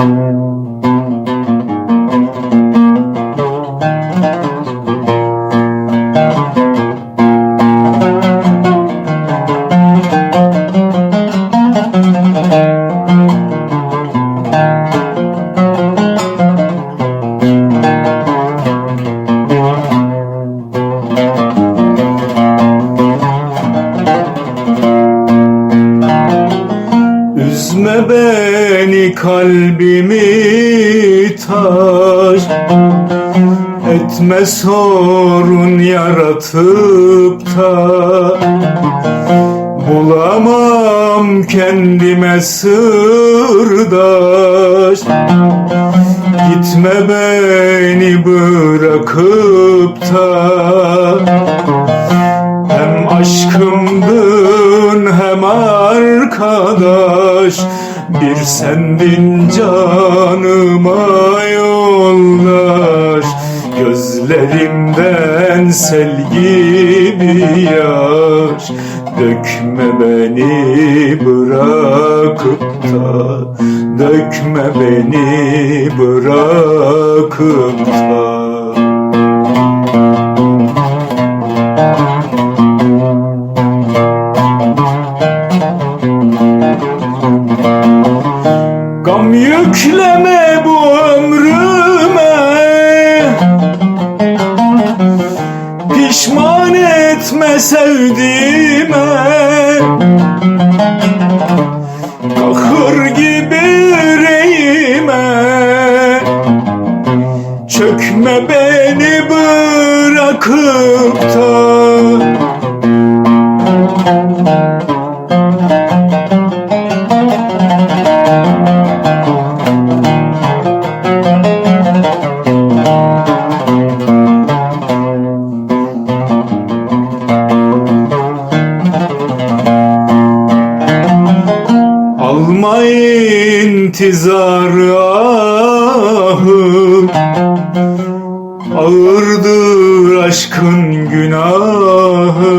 Um... kalbimi taş Etme sorun yaratıp da. Bulamam kendime sırdaş. Gitme beni bırakıp da Bir sendin canıma yoldaş Gözlerimden sel gibi yaş. Dökme beni bırakıp da Dökme beni bırakıp da sevdiğime. Kahır gibi yüreğime. Çökme beni bırakıp da Alma intizarı ahı. Ağırdır aşkın günahı.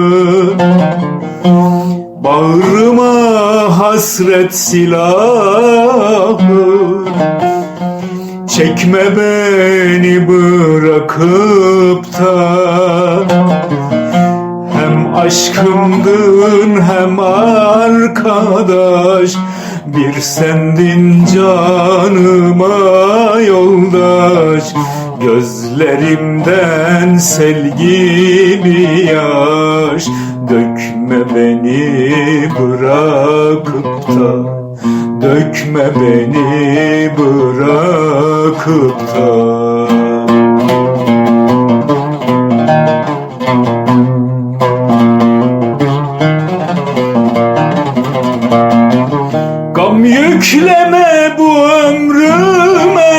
Bağrıma hasret silahı. Çekme beni bırakıp da. Hem aşkımdın hem arkadaş Bir sendin canıma yoldaş Gözlerimden sel gibi yaş. Dökme beni bırakıp da Dökme beni bırakıp da bu ömrüme.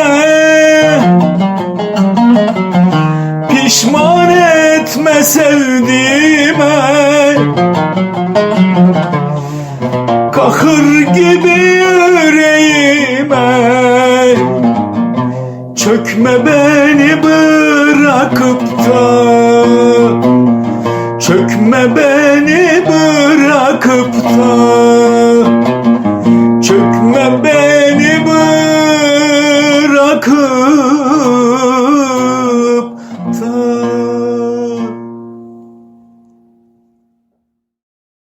Pişman etme sevdiğime. Kahır gibi yüreğime. Çökme beni bırakıp da. Çökme beni